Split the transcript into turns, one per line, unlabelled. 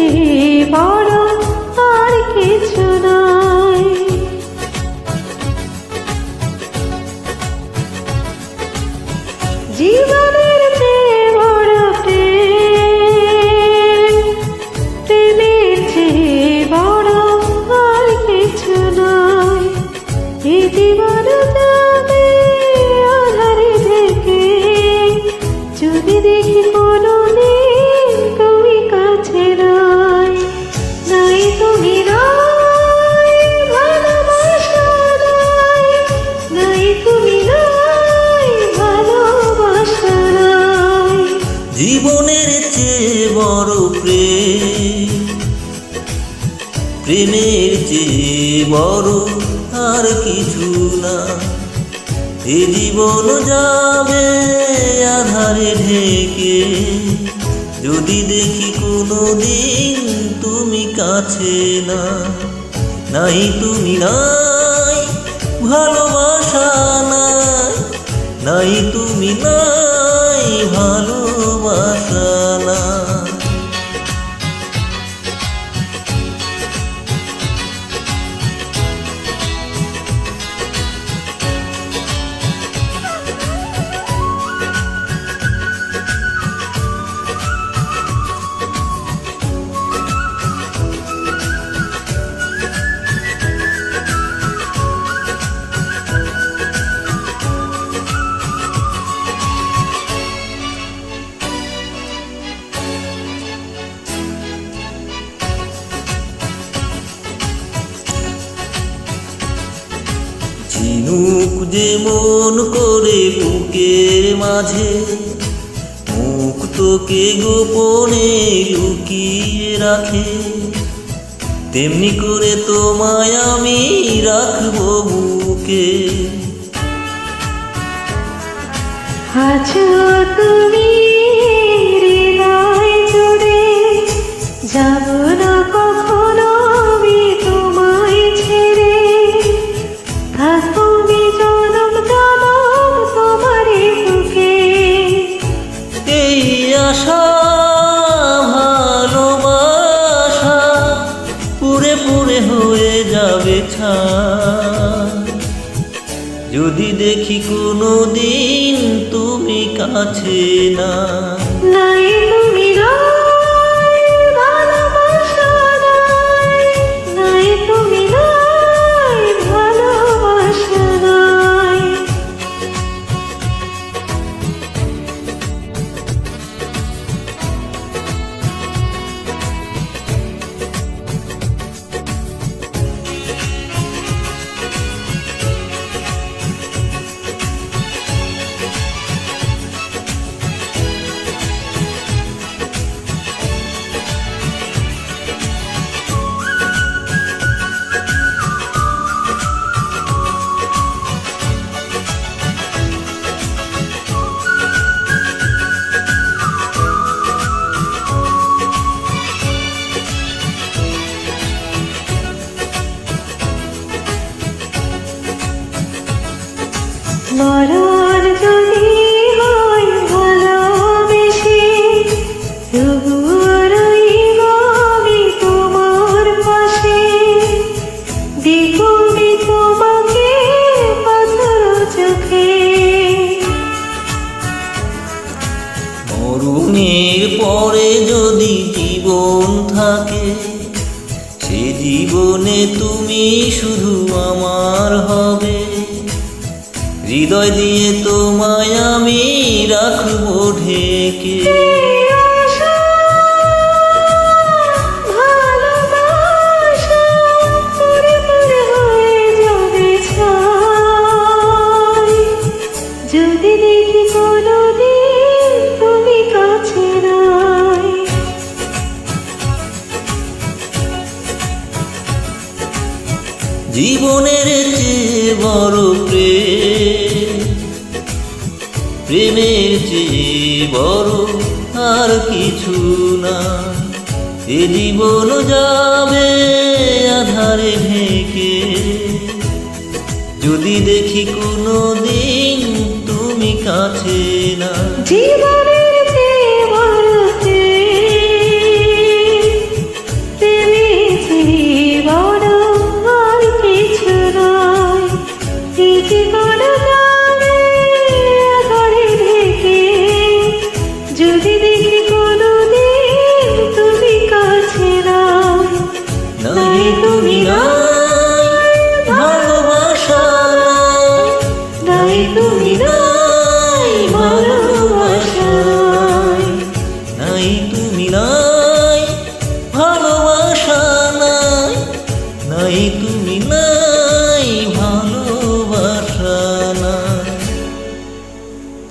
প্রেমের প্রেমের
চেয়ে বড় আর কিছু না। এ জীবন যাবে আধারে ঢেকে। যদি দেখি কোনো দিন তুমি কাছে না, নাই তুমি নাই, ভালোবাসা নাই নাই তুমি নাই। ঝিনুক যে মন করে বুকের মাঝে মুখ তোকে গোপনে লুকিয়ে রাখে। তেমনি করে তোমায় আমি রাখব বুকে।
আছো তুমি জুড়ে, যাব না কখনো
আশা ভালোবাসা, পুরে পুরে হয়ে যাবে ছাই। যদি দেখি কোনো দিন তুমি কাছে না
নাই। মরণ যদি হয় ভালোবেসে। তবুও রইব আমি পাশে। দেখব আমি চোখে।
মরুণের পরে যদি জীবন থাকে, সে জীবনে তুমি শুধু আমার হবে। হৃদয় দিয়ে তোমায় আমি রাখব ঢেকে।
যদি দেখি কোনোদিন তুমি কাছে নাই
জীবনের চেয়ে বড় প্রেম প্রেমের চেয়ে বড় আর কিছু না, এ জীবন যাবে আধারে ঢেকে। যদি দেখি কোনো দিন তুমি কাছে না
জীবনের যদি তুমি নাই
ভালোবাসা নাই।
তুমি নাই।